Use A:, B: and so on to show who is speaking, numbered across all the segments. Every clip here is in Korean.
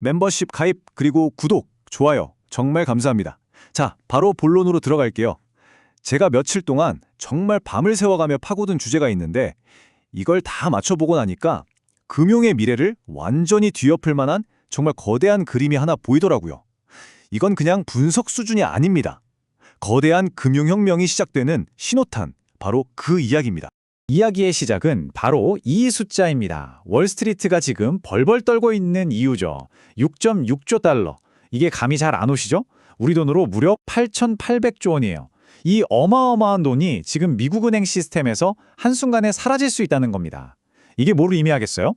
A: 멤버십 가입 그리고 구독, 좋아요 정말 감사합니다. 자, 바로 본론으로 들어갈게요. 제가 며칠 동안 정말 밤을 새워가며 파고든 주제가 있는데 이걸 다 맞춰보고 나니까 금융의 미래를 완전히 뒤엎을 만한 정말 거대한 그림이 하나 보이더라고요. 이건 그냥 분석 수준이 아닙니다. 거대한 금융혁명이 시작되는 신호탄, 바로 그 이야기입니다.
B: 이야기의 시작은 바로 이 숫자입니다. 월스트리트가 지금 벌벌 떨고 있는 이유죠. 6.6조 달러. 이게 감이 잘 안 오시죠? 우리 돈으로 무려 8,800조 원이에요. 이 어마어마한 돈이 지금 미국 은행 시스템에서 한순간에 사라질 수 있다는 겁니다. 이게 뭘 의미하겠어요?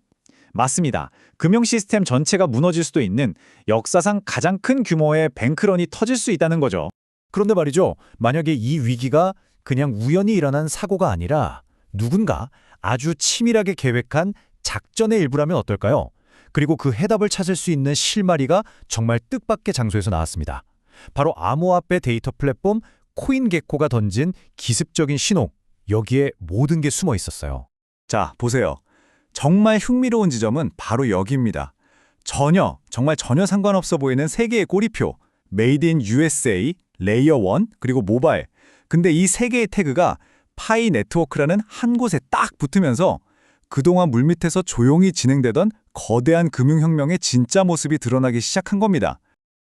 B: 맞습니다. 금융 시스템 전체가 무너질 수도 있는 역사상 가장 큰 규모의 뱅크런이 터질 수 있다는 거죠.
C: 그런데 말이죠. 만약에 이 위기가 그냥 우연히 일어난 사고가 아니라 누군가 아주 치밀하게 계획한 작전의 일부라면 어떨까요? 그리고 그 해답을 찾을 수 있는 실마리가 정말 뜻밖의 장소에서 나왔습니다. 바로 암호화폐 데이터 플랫폼 코인게코가 던진 기습적인 신호. 여기에 모든 게 숨어 있었어요.
A: 자, 보세요. 정말 흥미로운 지점은 바로 여기입니다. 전혀, 정말 전혀 상관없어 보이는 세 개의 꼬리표. 메이드 인 USA, 레이어 1, 그리고 모바일. 근데 이 세 개의 태그가 파이 네트워크라는 한 곳에 딱 붙으면서 그동안 물밑에서 조용히 진행되던 거대한 금융혁명의 진짜 모습이 드러나기 시작한 겁니다.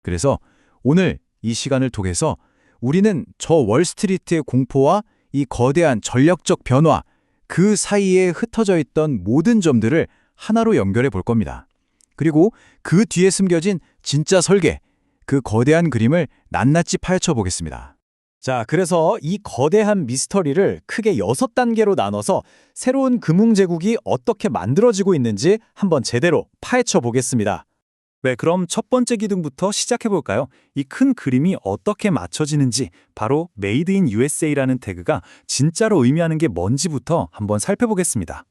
A: 그래서 오늘 이 시간을 통해서 우리는 저 월스트리트의 공포와 이 거대한 전력적 변화, 그 사이에 흩어져 있던 모든 점들을 하나로 연결해 볼 겁니다. 그리고 그 뒤에 숨겨진 진짜 설계, 그 거대한 그림을 낱낱이 파헤쳐 보겠습니다.
B: 자, 그래서 이 거대한 미스터리를 크게 여섯 단계로 나눠서 새로운 금융제국이 어떻게 만들어지고 있는지 한번 제대로 파헤쳐 보겠습니다.
A: 네, 그럼 첫 번째 기둥부터 시작해 볼까요? 이 큰 그림이 어떻게 맞춰지는지 바로 메이드 인 USA라는 태그가 진짜로 의미하는 게 뭔지부터 한번 살펴보겠습니다.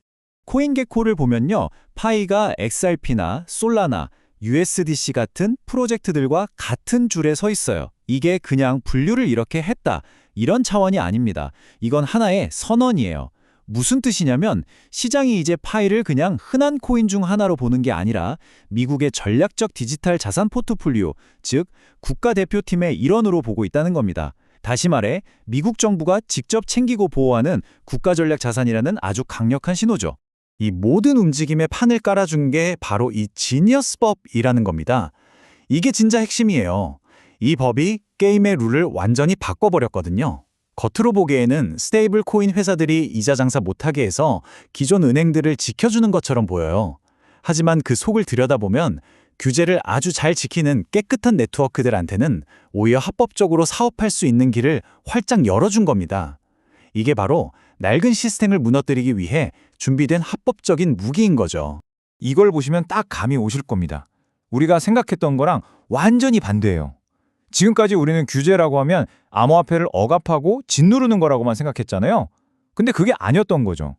A: 코인게코를 보면요. 파이가 XRP나 솔라나, USDC 같은 프로젝트들과 같은 줄에 서 있어요. 이게 그냥 분류를 이렇게 했다. 이런 차원이 아닙니다. 이건 하나의 선언이에요. 무슨 뜻이냐면 시장이 이제 파이를 그냥 흔한 코인 중 하나로 보는 게 아니라 미국의 전략적 디지털 자산 포트폴리오, 즉 국가대표팀의 일원으로 보고 있다는 겁니다. 다시 말해 미국 정부가 직접 챙기고 보호하는 국가전략 자산이라는 아주 강력한 신호죠. 이 모든 움직임에 판을 깔아준 게 바로 이 지니어스법이라는 겁니다. 이게 진짜 핵심이에요. 이 법이 게임의 룰을 완전히 바꿔버렸거든요. 겉으로 보기에는 스테이블 코인 회사들이 이자 장사 못하게 해서 기존 은행들을 지켜주는 것처럼 보여요. 하지만 그 속을 들여다보면 규제를 아주 잘 지키는 깨끗한 네트워크들한테는 오히려 합법적으로 사업할 수 있는 길을 활짝 열어준 겁니다. 이게 바로 낡은 시스템을 무너뜨리기 위해 준비된 합법적인 무기인 거죠. 이걸 보시면 딱 감이 오실 겁니다. 우리가 생각했던 거랑 완전히 반대예요. 지금까지 우리는 규제라고 하면 암호화폐를 억압하고 짓누르는 거라고만 생각했잖아요. 근데 그게 아니었던 거죠.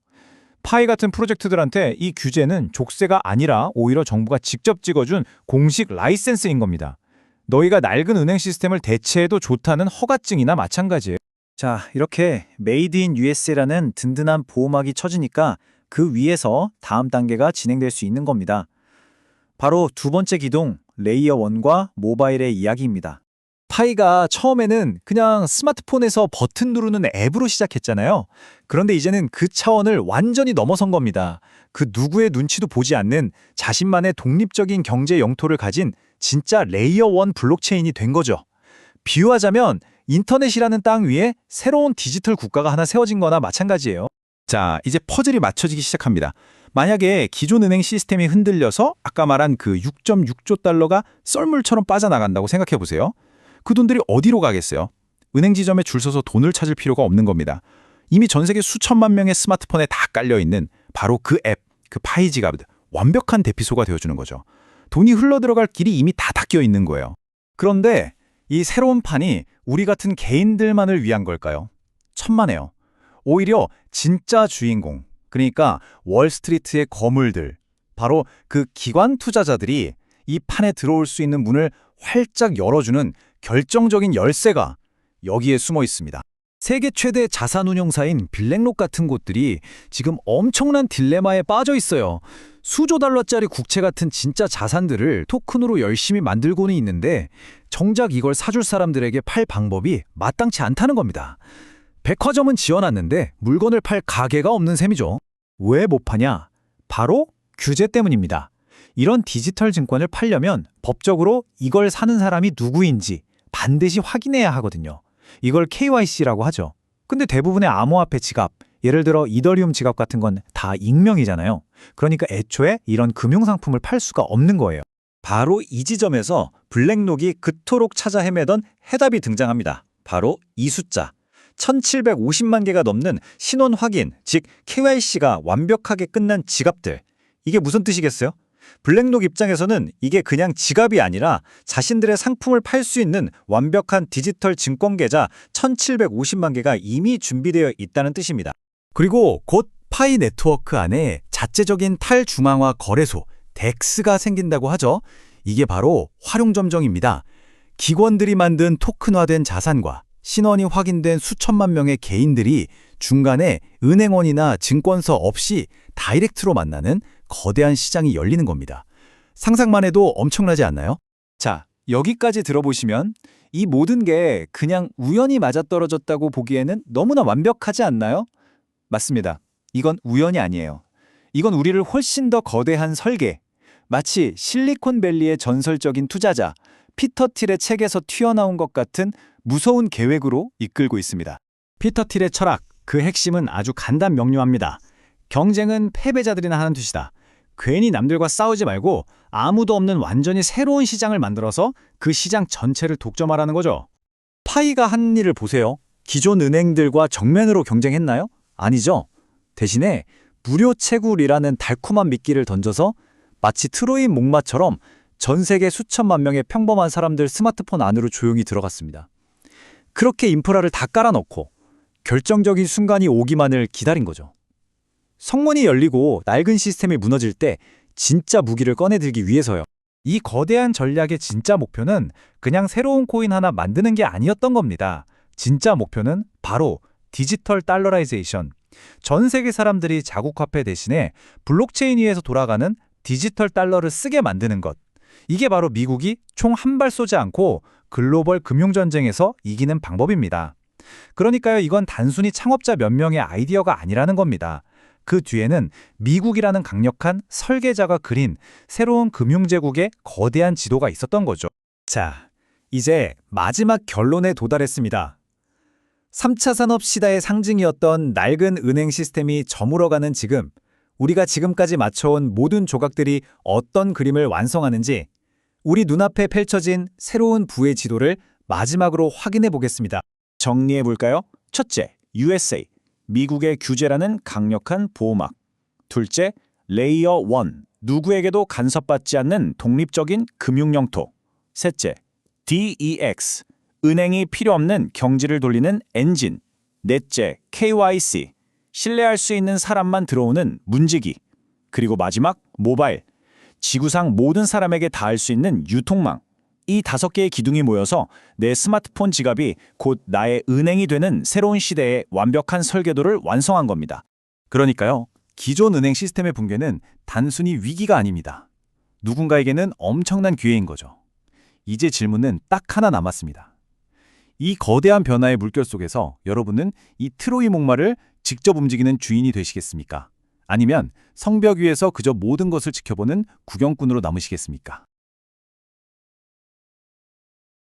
A: 파이 같은 프로젝트들한테 이 규제는 족쇄가 아니라 오히려 정부가 직접 찍어준 공식 라이센스인 겁니다. 너희가 낡은 은행 시스템을 대체해도 좋다는 허가증이나 마찬가지예요. 자, 이렇게 메이드 인 USA라는 든든한 보호막이 쳐지니까 그 위에서 다음 단계가 진행될 수 있는 겁니다. 바로 두 번째 기둥, 레이어 1과 모바일의 이야기입니다. 파이가 처음에는 그냥 스마트폰에서 버튼 누르는 앱으로 시작했잖아요. 그런데 이제는 그 차원을 완전히 넘어선 겁니다. 그 누구의 눈치도 보지 않는 자신만의 독립적인 경제 영토를 가진 진짜 레이어 1 블록체인이 된 거죠. 비유하자면 인터넷이라는 땅 위에 새로운 디지털 국가가 하나 세워진 거나 마찬가지예요. 자, 이제 퍼즐이 맞춰지기 시작합니다. 만약에 기존 은행 시스템이 흔들려서 아까 말한 그 6.6조 달러가 썰물처럼 빠져나간다고 생각해 보세요. 그 돈들이 어디로 가겠어요? 은행 지점에 줄 서서 돈을 찾을 필요가 없는 겁니다. 이미 전 세계 수천만 명의 스마트폰에 다 깔려 있는 바로 그 앱, 그 파이지가 완벽한 대피소가 되어주는 거죠. 돈이 흘러들어갈 길이 이미 다 닦여 있는 거예요. 그런데 이 새로운 판이 우리 같은 개인들만을 위한 걸까요? 천만에요. 오히려 진짜 주인공, 그러니까 월스트리트의 거물들, 바로 그 기관 투자자들이 이 판에 들어올 수 있는 문을 활짝 열어주는 결정적인 열쇠가 여기에 숨어 있습니다. 세계 최대 자산운용사인 블랙록 같은 곳들이 지금 엄청난 딜레마에 빠져 있어요.
C: 수조 달러짜리 국채 같은 진짜 자산들을 토큰으로 열심히 만들고는 있는데 정작 이걸 사줄 사람들에게 팔 방법이 마땅치 않다는 겁니다. 백화점은 지어놨는데 물건을 팔 가게가 없는 셈이죠.
B: 왜 못 파냐? 바로 규제 때문입니다. 이런 디지털 증권을 팔려면 법적으로 이걸 사는 사람이 누구인지 반드시 확인해야 하거든요. 이걸 KYC라고 하죠. 근데 대부분의 암호화폐 지갑, 예를 들어 이더리움 지갑 같은 건 다 익명이잖아요. 그러니까 애초에 이런 금융상품을 팔 수가 없는 거예요.
A: 바로 이 지점에서 블랙록이 그토록 찾아 헤매던 해답이 등장합니다. 바로 이 숫자. 1750만 개가 넘는 신원 확인, 즉 KYC가 완벽하게 끝난 지갑들. 이게 무슨 뜻이겠어요? 블랙록 입장에서는 이게 그냥 지갑이 아니라 자신들의 상품을 팔 수 있는 완벽한 디지털 증권 계좌 1750만 개가 이미 준비되어 있다는 뜻입니다.
C: 그리고 곧 파이 네트워크 안에 자체적인 탈중앙화 거래소 덱스가 생긴다고 하죠. 이게 바로 활용점정입니다. 기관들이 만든 토큰화된 자산과 신원이 확인된 수천만 명의 개인들이 중간에 은행원이나 증권서 없이 다이렉트로 만나는 거대한 시장이 열리는 겁니다. 상상만 해도 엄청나지 않나요?
B: 자, 여기까지 들어보시면 이 모든 게 그냥 우연히 맞아떨어졌다고 보기에는 너무나 완벽하지 않나요? 맞습니다. 이건 우연이 아니에요. 이건 우리를 훨씬 더 거대한 설계, 마치 실리콘밸리의 전설적인 투자자 피터 틸의 책에서 튀어나온 것 같은 무서운 계획으로 이끌고 있습니다. 피터 틸의 철학, 그 핵심은 아주 간단 명료합니다. 경쟁은 패배자들이나 하는 뜻이다. 괜히 남들과 싸우지 말고 아무도 없는 완전히 새로운 시장을 만들어서 그 시장 전체를 독점하라는 거죠. 파이가 한 일을 보세요. 기존 은행들과 정면으로 경쟁했나요? 아니죠. 대신에 무료 채굴이라는 달콤한 미끼를 던져서 마치 트로이 목마처럼 전 세계 수천만 명의 평범한 사람들 스마트폰 안으로 조용히 들어갔습니다. 그렇게 인프라를 다 깔아놓고 결정적인 순간이 오기만을 기다린 거죠. 성문이 열리고 낡은 시스템이 무너질 때 진짜 무기를 꺼내들기 위해서요. 이 거대한 전략의 진짜 목표는 그냥 새로운 코인 하나 만드는 게 아니었던 겁니다. 진짜 목표는 바로 디지털 달러라이제이션. 전 세계 사람들이 자국 화폐 대신에 블록체인 위에서 돌아가는 디지털 달러를 쓰게 만드는 것. 이게 바로 미국이 총 한 발 쏘지 않고 글로벌 금융전쟁에서 이기는 방법입니다. 그러니까요, 이건 단순히 창업자 몇 명의 아이디어가 아니라는 겁니다. 그 뒤에는 미국이라는 강력한 설계자가 그린 새로운 금융제국의 거대한 지도가 있었던 거죠. 자, 이제 마지막 결론에 도달했습니다. 3차 산업 시대의 상징이었던 낡은 은행 시스템이 저물어가는 지금, 우리가 지금까지 맞춰온 모든 조각들이 어떤 그림을 완성하는지 우리 눈앞에 펼쳐진 새로운 부의 지도를 마지막으로 확인해 보겠습니다. 정리해 볼까요? 첫째, USA. 미국의 규제라는 강력한 보호막. 둘째, 레이어 1. 누구에게도 간섭받지 않는 독립적인 금융 영토. 셋째, DEX. 은행이 필요 없는 경지를 돌리는 엔진. 넷째, KYC. 신뢰할 수 있는 사람만 들어오는 문지기. 그리고 마지막, 모바일. 지구상 모든 사람에게 닿을 수 있는 유통망. 이 다섯 개의 기둥이 모여서 내 스마트폰 지갑이 곧 나의 은행이 되는 새로운 시대의 완벽한 설계도를 완성한 겁니다. 그러니까요, 기존 은행 시스템의 붕괴는 단순히 위기가 아닙니다. 누군가에게는 엄청난 기회인 거죠. 이제 질문은 딱 하나 남았습니다. 이 거대한 변화의 물결 속에서 여러분은 이 트로이 목마를 직접 움직이는 주인이 되시겠습니까? 아니면 성벽 위에서 그저 모든 것을 지켜보는 구경꾼으로 남으시겠습니까?